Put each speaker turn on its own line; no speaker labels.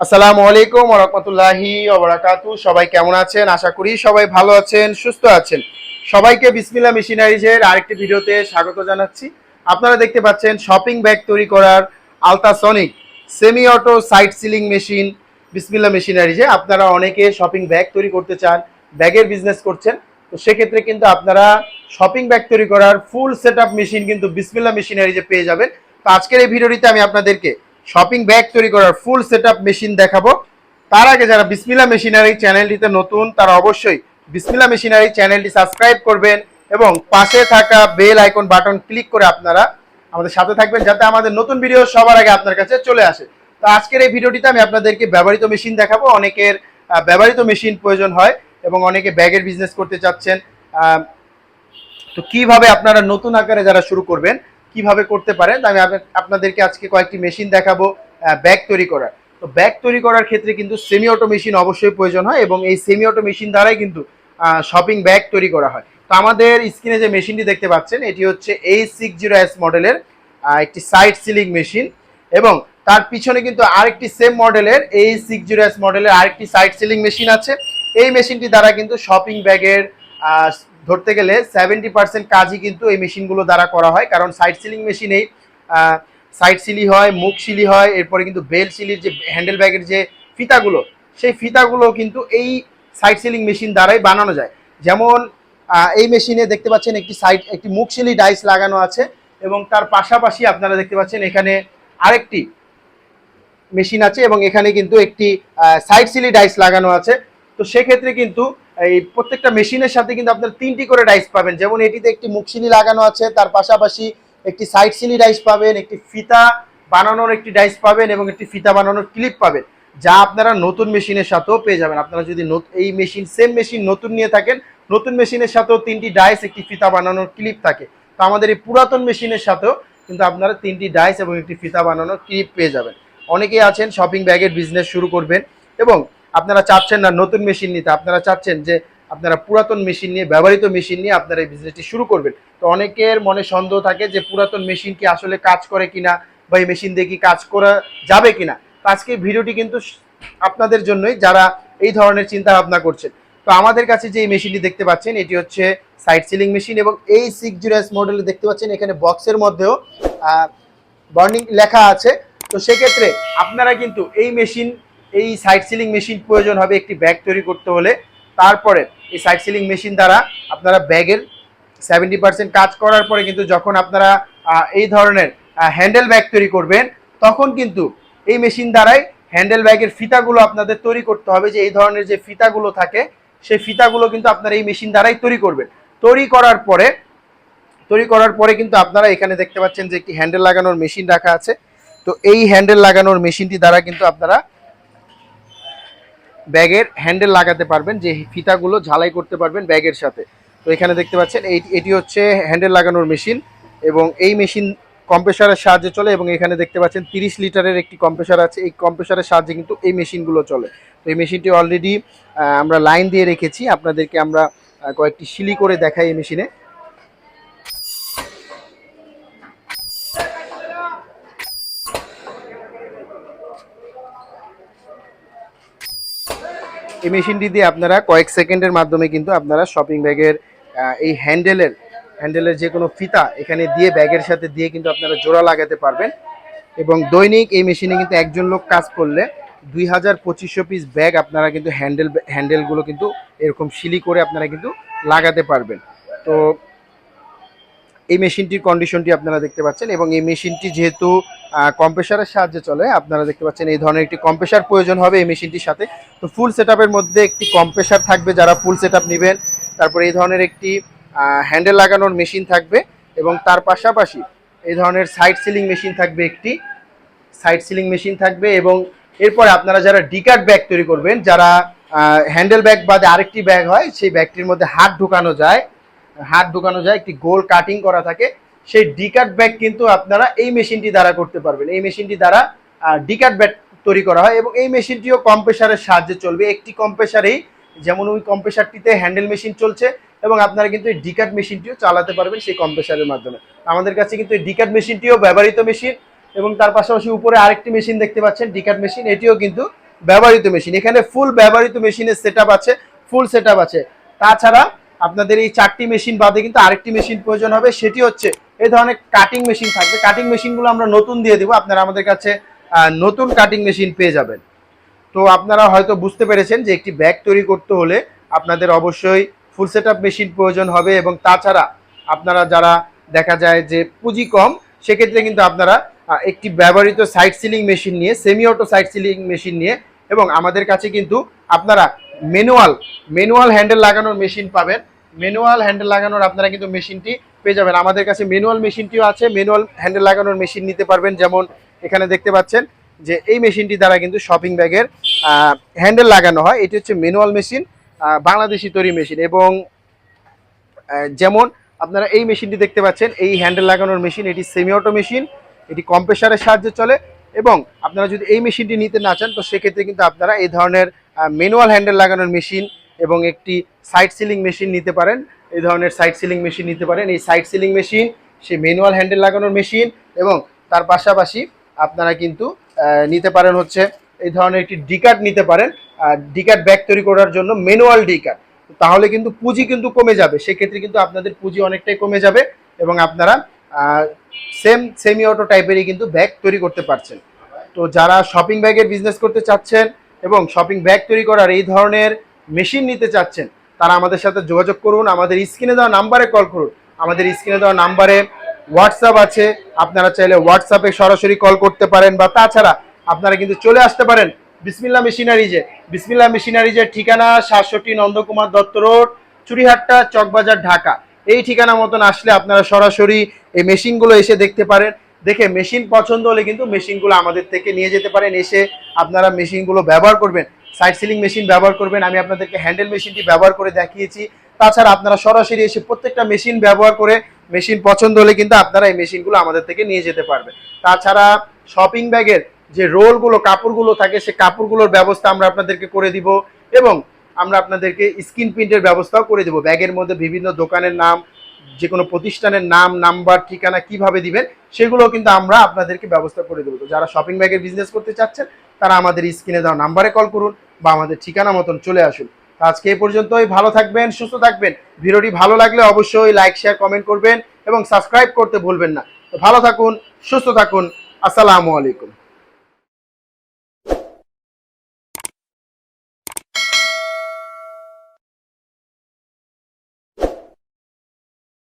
আসসালামু আলাইকুম রহমতুল্লাহি ওবরাকাতু সবাই কেমন আছেন? আশা করি সবাই ভালো আছেন, সুস্থ আছেন। সবাইকে বিসমিল্লা মেশিনারিজের আরেকটি ভিডিওতে স্বাগত জানাচ্ছি। আপনারা দেখতে পাচ্ছেন শপিং ব্যাগ তৈরি করার ultrasonic semi auto side sealing machine Bismillah মেশিনারিজে। আপনারা অনেকে শপিং ব্যাগ তৈরি করতে চান, ব্যাগের বিজনেস করছেন, তো সেক্ষেত্রে কিন্তু আপনারা শপিং ব্যাগ তৈরি করার ফুল সেট মেশিন কিন্তু বিসমিল্লা মেশিনারিজে পেয়ে যাবেন। তো আজকের এই ভিডিওটিতে আমি আপনাদেরকে শপিং ব্যাগ তৈরি করার ফুল সেট মেশিন দেখাবো। তার আগে যারা বিসমিল্লা মেশিনারি চ্যানেলটিতে নতুন, তারা অবশ্যই বিসমিল্লা মেশিনারি চ্যানেলটি সাবস্ক্রাইব করবেন এবং পাশে থাকা বেল আইকন বাটন ক্লিক করে আপনারা আমাদের সাথে থাকবেন যাতে আমাদের নতুন ভিডিও সবার আগে আপনার কাছে চলে আসে। তো আজকের এই ভিডিওটিতে আমি আপনাদেরকে ব্যবহৃত মেশিন দেখাবো। অনেকের ব্যবহৃত মেশিন প্রয়োজন হয় এবং অনেকে ব্যাগের বিজনেস করতে চাচ্ছেন। তো কীভাবে আপনারা নতুন আকারে যারা শুরু করবেন কীভাবে করতে পারেন? আমি আপনাদেরকে আজকে কয়েকটি মেশিন দেখাবো ব্যাগ তৈরি করার। তো ব্যাগ তৈরি করার ক্ষেত্রে কিন্তু সেমি অটো মেশিন অবশ্যই প্রয়োজন হয় এবং এই সেমি অটো মেশিন দ্বারাই কিন্তু শপিং ব্যাগ তৈরি করা হয়। তো আমাদের স্ক্রিনে যে মেশিনটি দেখতে পাচ্ছেন, এটি হচ্ছে এই সিক্স জিরো এস মডেলের একটি সাইড সিলিং মেশিন এবং তার পিছনে কিন্তু আরেকটি সেম মডেলের এই সিক্স জিরো এস মডেলের আরেকটি সাইড সিলিং মেশিন আছে। এই মেশিনটি দ্বারা কিন্তু শপিং ব্যাগের ধরতে গেলে সেভেন্টি পার্সেন্ট কাজই কিন্তু এই মেশিনগুলো দ্বারা করা হয়, কারণ সাইড সিলিং মেশিনেই সাইড সিলি হয়, মুখ সিলি হয়, এরপরে কিন্তু বেল সিলির যে হ্যান্ডেল ব্যাগের যে ফিতাগুলো, সেই ফিতাগুলো কিন্তু এই সাইড সিলিং মেশিন দ্বারাই বানানো যায়। যেমন এই মেশিনে দেখতে পাচ্ছেন একটি সাইড একটি মুখ সিলি ডাইস লাগানো আছে, এবং তার পাশাপাশি আপনারা দেখতে পাচ্ছেন এখানে আরেকটি মেশিন আছে, এবং এখানে কিন্তু একটি সাইড সিলি ডাইস লাগানো আছে। তো সেক্ষেত্রে কিন্তু এই প্রত্যেকটা মেশিনের সাথে কিন্তু আপনার তিনটি করে ডাইস পাবেন। যেমন এটিতে একটি মুখশিলি লাগানো আছে, তার পাশাপাশি একটি সাইড সিলি ডাইস পাবেন, একটি ফিতা বানানোর একটি ডাইস পাবেন এবং একটি ফিতা বানানোর ক্লিপ পাবেন। যা আপনারা নতুন মেশিনের সাথেও পেয়ে যাবেন। আপনারা যদি এই মেশিন সেম মেশিন নতুন নিয়ে থাকেন, নতুন মেশিনের সাথেও তিনটি ডাইস একটি ফিতা বানানোর ক্লিপ থাকে। তো আমাদের এই পুরাতন মেশিনের সাথেও কিন্তু আপনারা তিনটি ডাইস এবং একটি ফিতা বানানোর ক্লিপ পেয়ে যাবেন। অনেকেই আছেন শপিং ব্যাগের বিজনেস শুরু করবেন এবং আপনারা চাচ্ছেন না নতুন মেশিন নিতে, আপনারা চাচ্ছেন যে আপনারা পুরাতন মেশিন নিয়ে, ব্যবহৃত মেশিন নিয়ে আপনারা এই বিজনেসটি শুরু করবেন। তো অনেকের মনে সন্দেহ থাকে যে পুরাতন মেশিন কি আসলে কাজ করে কিনা বা এই মেশিন দিয়ে কি কাজ করা যাবে কিনা। তো আজকে ভিডিওটি কিন্তু আপনাদের জন্যই, যারা এই ধরনের চিন্তা ভাবনা করছেন। তো আমাদের কাছে যে এই মেশিনটি দেখতে পাচ্ছেন, এটি হচ্ছে সাইড সিলিং মেশিন এবং এই সিক্স জিরো এস মডেলে দেখতে পাচ্ছেন, এখানে বক্সের মধ্যেও বার্নিং লেখা আছে। তো সেক্ষেত্রে আপনারা কিন্তু এই মেশিন এই সাইড সিলিং মেশিন প্রয়োজন হবে একটি ব্যাগ তৈরি করতে হলে। তারপরে এই সাইড সিলিং মেশিন দ্বারা আপনারা ব্যাগের সেভেন্টি পার্সেন্ট কাজ করার পরে কিন্তু যখন আপনারা এই ধরনের হ্যান্ডেল ব্যাগ তৈরি করবেন, তখন কিন্তু এই মেশিন দ্বারাই হ্যান্ডেল ব্যাগের ফিতাগুলো আপনাদের তৈরি করতে হবে যে এই ধরনের যে ফিতাগুলো থাকে, সেই ফিতাগুলো কিন্তু আপনারা এই মেশিন দ্বারাই তৈরি করবেন। তৈরি করার পরে, তৈরি করার পরে কিন্তু আপনারা এখানে দেখতে পাচ্ছেন যে একটি হ্যান্ডেল লাগানোর মেশিন রাখা আছে। তো এই হ্যান্ডেল লাগানোর মেশিনটি দ্বারা কিন্তু আপনারা ব্যাগের হ্যান্ডেল লাগাতে পারবেন, যে ফিতাগুলো ঝালাই করতে পারবেন ব্যাগের সাথে। তো এখানে দেখতে পাচ্ছেন, এই, এটি হচ্ছে হ্যান্ডেল লাগানোর মেশিন এবং এই মেশিন কম্প্রেসারের সাহায্যে চলে এবং এখানে দেখতে পাচ্ছেন তিরিশ লিটারের একটি কম্প্রেসার আছে। এই কম্প্রেসারের সাহায্যে কিন্তু এই মেশিনগুলো চলে। তো এই মেশিনটি অলরেডি আমরা লাইন দিয়ে রেখেছি। আপনাদেরকে আমরা কয়েকটি সিলি করে দেখাই এই মেশিনে। এই মেশিনটি দিয়ে আপনারা কয়েক সেকেন্ডের মাধ্যমে কিন্তু আপনারা শপিং ব্যাগের এই হ্যান্ডেলের হ্যান্ডেলের যে কোনো ফিতা এখানে দিয়ে ব্যাগের সাথে দিয়ে কিন্তু আপনারা জোড়া লাগাতে পারবেন। এবং দৈনিক এই মেশিনে কিন্তু একজন লোক কাজ করলে দুই হাজার পঁচিশশো পিস ব্যাগ আপনারা কিন্তু হ্যান্ডেল হ্যান্ডেলগুলো কিন্তু এরকম শিলি করে আপনারা কিন্তু লাগাতে পারবেন। তো এই মেশিনটির কন্ডিশনটি আপনারা দেখতে পাচ্ছেন এবং এই মেশিনটি যেহেতু কম্প্রেসারের সাহায্যে চলে। আপনারা দেখতে পাচ্ছেন এই ধরনের একটি কম্প্রেসার প্রয়োজন হবে এই মেশিনটির সাথে। তো ফুল সেট মধ্যে একটি কম্প্রেসার থাকবে যারা ফুল সেট নেবেন। তারপরে এই ধরনের একটি হ্যান্ডেল লাগানোর মেশিন থাকবে এবং তার পাশাপাশি এই ধরনের সাইড সিলিং মেশিন থাকবে একটি। সাইড সিলিং মেশিন থাকবে এবং এরপরে আপনারা যারা ডিকাট ব্যাগ তৈরি করবেন, যারা হ্যান্ডেল ব্যাগ বাদে আরেকটি ব্যাগ হয়, সেই ব্যাগটির মধ্যে হাত ঢুকানো যায়। হাত ঢুকানো যায়, একটি গোল কাটিং করা থাকে। সেই ডিকাট ব্যাগ কিন্তু আপনারা এই মেশিনটি দ্বারা করতে পারবেন। এই মেশিনটি দ্বারা ডিকাট ব্যাগ তৈরি করা হয় এবং এই মেশিনটিও কম্প্রেসারের সাহায্যে চলবে। একটি কম্প্রেসারেই যেমন ওই কম্প্রেসারটিতে হ্যান্ডেল মেশিন চলছে এবং আপনারা কিন্তু এই ডিকাট মেশিনটিও চালাতে পারবেন সেই কম্প্রেসারের মাধ্যমে। আমাদের কাছে কিন্তু এই ডিকাট মেশিনটিও ব্যবহৃত মেশিন এবং তার পাশাপাশি উপরে আরেকটি মেশিন দেখতে পাচ্ছেন ডিকাট মেশিন এটিও কিন্তু ব্যবহৃত মেশিন এখানে ফুল ব্যবহৃত মেশিনের সেট আছে ফুল সেট আছে। তাছাড়া আপনাদের এই চারটি মেশিন বাদে কিন্তু আরেকটি মেশিন প্রয়োজন হবে, সেটি হচ্ছে এই ধরনের কাটিং মেশিন থাকবে। কাটিং মেশিনগুলো আমরা নতুন দিয়ে দেবো, আপনারা আমাদের কাছে নতুন কাটিং মেশিন পেয়ে যাবেন। তো আপনারা হয়তো বুঝতে পেরেছেন যে একটি ব্যাগ তৈরি করতে হলে আপনাদের অবশ্যই ফুল সেট মেশিন প্রয়োজন হবে এবং তাছাড়া আপনারা যারা দেখা যায় যে পুঁজি কম, সেক্ষেত্রে কিন্তু আপনারা একটি ব্যবহৃত সাইড সিলিং মেশিন নিয়ে semi auto side sealing machine নিয়ে এবং আমাদের কাছে কিন্তু আপনারা ম্যানুয়াল ম্যানুয়াল হ্যান্ডেল লাগানোর মেশিন পাবেন। ম্যানুয়াল হ্যান্ডেল লাগানোর আপনারা কিন্তু মেশিনটি পেয়ে যাবেন। আমাদের কাছে ম্যানুয়াল মেশিনটিও আছে, ম্যানুয়াল হ্যান্ডেল লাগানোর মেশিন নিতে পারবেন। যেমন এখানে দেখতে পাচ্ছেন যে এই মেশিনটি দ্বারা কিন্তু শপিং ব্যাগের হ্যান্ডেল লাগানো হয়। এটি হচ্ছে ম্যানুয়াল মেশিন বাংলাদেশি তৈরি মেশিন এবং যেমন আপনারা এই মেশিনটি দেখতে পাচ্ছেন, এই হ্যান্ডেল লাগানোর মেশিন, এটি সেমি অটো মেশিন, এটি কম্প্রেসারের সাহায্যে চলে। এবং আপনারা যদি এই মেশিনটি নিতে না চান, তো সেক্ষেত্রে কিন্তু আপনারা এই ধরনের ম্যানুয়াল হ্যান্ডেল লাগানোর মেশিন এবং একটি সাইড সিলিং মেশিন নিতে পারেন। এই ধরনের সাইড সিলিং মেশিন নিতে পারেন। এই সাইড সিলিং মেশিন সেই ম্যানুয়াল হ্যান্ডেল লাগানোর মেশিন এবং তার পাশাপাশি আপনারা কিন্তু নিতে পারেন হচ্ছে, এই ধরনের একটি ডিকাট নিতে পারেন। ডিকাট ব্যাগ তৈরি করার জন্য ম্যানুয়াল ডিকাট তাহলে কিন্তু পুঁজি কিন্তু কমে যাবে। সেক্ষেত্রে কিন্তু আপনাদের পুঁজি অনেকটাই কমে যাবে এবং আপনারা সেম সেমি অটো টাইপেরই কিন্তু ব্যাগ তৈরি করতে পারছেন। তো যারা শপিং ব্যাগের বিজনেস করতে চাচ্ছেন এবং শপিং ব্যাগ তৈরি করার এই ধরনের মেশিন নিতে চাচ্ছেন, তারা আমাদের সাথে যোগাযোগ করুন, আমাদের স্ক্রিনে দেওয়া নাম্বারে কল করুন। আমাদের স্ক্রিনে দেওয়া নাম্বারে হোয়াটসঅ্যাপ আছে, আপনারা চাইলে হোয়াটসঅ্যাপে সরাসরি কল করতে পারেন বা তাছাড়া আপনারা কিন্তু চলে আসতে পারেন বিসমিল্লা মেশিনারিজে। বিসমিল্লা মেশিনারিজের ঠিকানা সাতষট্টি নন্দকুমার দত্ত রোড চুরিহাট্টা চকবাজার, ঢাকা। এই ঠিকানা মতন আসলে আপনারা সরাসরি এই মেশিনগুলো এসে দেখতে পারেন। দেখে মেশিন পছন্দ হলে কিন্তু মেশিনগুলো আমাদের থেকে নিয়ে যেতে পারেন। এসে আপনারা মেশিনগুলো ব্যবহার করবেন। সাইড সিলিং মেশিন ব্যবহার করবেন। আমি আপনাদেরকে হ্যান্ডেল মেশিনটি ব্যবহার করে দেখিয়েছি। তাছাড়া আপনারা সরাসরি এসে প্রত্যেকটা মেশিন ব্যবহার করে মেশিন পছন্দ হলে কিন্তু আপনারা এই মেশিনগুলো আমাদের থেকে নিয়ে যেতে পারবেন। তাছাড়া শপিং ব্যাগের যে রোলগুলো, কাপড়গুলো থাকে, সে কাপড়গুলোর ব্যবস্থা আমরা আপনাদেরকে করে দিব। এবং আমরা আপনাদেরকে স্ক্রিন প্রিন্টের ব্যবস্থাও করে দেবো। ব্যাগের মধ্যে বিভিন্ন দোকানের নাম যে কোনো প্রতিষ্ঠানের নাম, নাম্বার, ঠিকানা কীভাবে দিবেন সেগুলো কিন্তু আমরা আপনাদেরকে ব্যবস্থা করে দেবো। তো যারা শপিং ব্যাগের বিজনেস করতে চাচ্ছেন, তারা আমাদের স্ক্রিনে দেওয়া নাম্বারে কল করুন বা আমাদের ঠিকানা মতন চলে আসুন। আজকে এই পর্যন্তই, ভালো থাকবেন, সুস্থ থাকবেন। ভিডিওটি ভালো লাগলে অবশ্যই লাইক শেয়ার কমেন্ট করবেন এবং সাবস্ক্রাইব করতে ভুলবেন না। তো ভালো থাকুন, সুস্থ থাকুন। আসসালামু আলাইকুম।